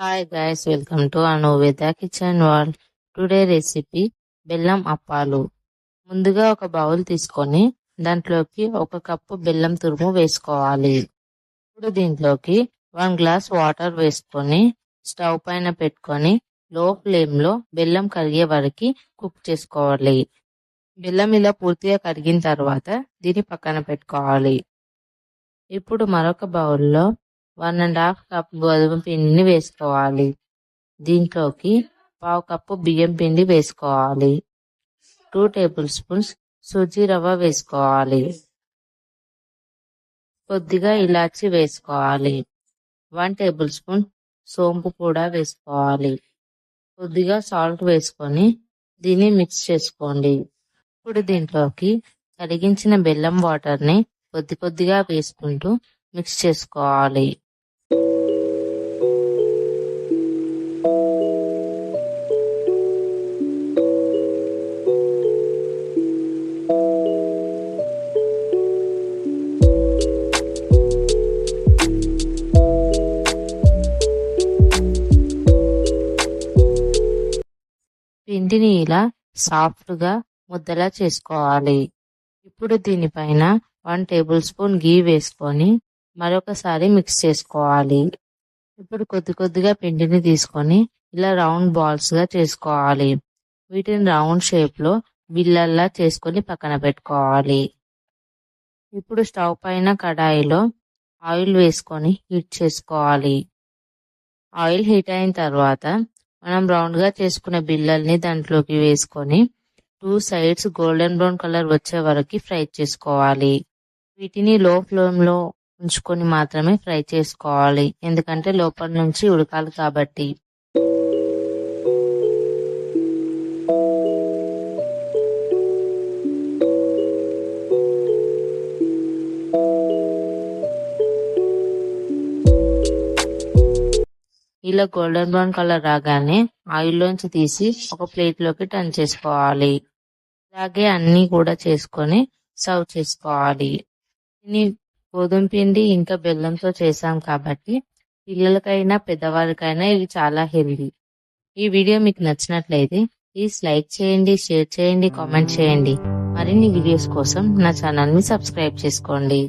Hi guys welcome to Anuveda kitchen world today recipe బెల్లం అప్పాలు. ముందుగా ఒక బౌల్ తీసుకొని దాంట్లోకి ఒక కప్పు బెల్లం తురుము వేసుకోవాలి. ఇప్పుడు దీంట్లోకి వన్ గ్లాస్ వాటర్ వేసుకొని స్టవ్ పైన పెట్టుకొని లో ఫ్లేమ్లో బెల్లం కరిగే వరకు కుక్ చేసుకోవాలి. బెల్లం ఇలా పూర్తిగా కరిగిన తర్వాత దీన్ని పక్కన పెట్టుకోవాలి. ఇప్పుడు మరొక బౌల్లో వన్ అండ్ హాఫ్ కప్ గోధుమ పిండిని వేసుకోవాలి. దీంట్లోకి పావు కప్పు బియ్యం పిండి వేసుకోవాలి. టూ టేబుల్ స్పూన్స్ సూజీ రవ్వ వేసుకోవాలి. కొద్దిగా ఇలాచి వేసుకోవాలి. వన్ టేబుల్ స్పూన్ సోంపు కూడా వేసుకోవాలి. కొద్దిగా సాల్ట్ వేసుకొని దీన్ని మిక్స్ చేసుకోండి. ఇప్పుడు దీంట్లోకి కరిగించిన బెల్లం వాటర్ని కొద్ది కొద్దిగా వేసుకుంటూ మిక్స్ చేసుకోవాలి. పిండిని ఇలా సాఫ్ట్గా ముద్దలా చేసుకోవాలి. ఇప్పుడు దీనిపైన వన్ టేబుల్ స్పూన్ గీ వేసుకొని మరొకసారి మిక్స్ చేసుకోవాలి. ఇప్పుడు కొద్ది కొద్దిగా పిండిని తీసుకొని ఇలా రౌండ్ బాల్స్గా చేసుకోవాలి. వీటిని రౌండ్ షేప్లో బిల్లల్లా చేసుకొని పక్కన పెట్టుకోవాలి. ఇప్పుడు స్టవ్ పైన కడాయిలో ఆయిల్ వేసుకొని హీట్ చేసుకోవాలి. ఆయిల్ హీట్ అయిన తర్వాత మనం రౌండ్గా చేసుకున్న బిల్లల్ని దాంట్లోకి వేసుకొని two sides golden brown colour వచ్చే వరకు ఫ్రై చేసుకోవాలి. వీటిని లో ఫ్లేమ్లో ఉంచుకొని మాత్రమే ఫ్రై చేసుకోవాలి. ఎందుకంటే లోపల నుంచి ఉడకాలి కాబట్టి. ఇలా గోల్డెన్ బ్రౌన్ కలర్ రాగానే ఆయిల్లోంచి తీసి ఒక ప్లేట్లోకి టర్న్ చేసుకోవాలి. అలాగే అన్నీ కూడా చేసుకొని సర్వ్ చేసుకోవాలి. దీన్ని గోధుమ పిండి ఇంకా బెల్లంతో చేసాం కాబట్టి పిల్లలకైనా పెద్దవారికైనా ఇది చాలా హెల్దీ. ఈ వీడియో మీకు నచ్చినట్లయితే ప్లీజ్ లైక్ చేయండి షేర్ చేయండి కామెంట్ చేయండి. మరిన్ని వీడియోస్ కోసం నా ఛానల్ని సబ్స్క్రైబ్ చేసుకోండి.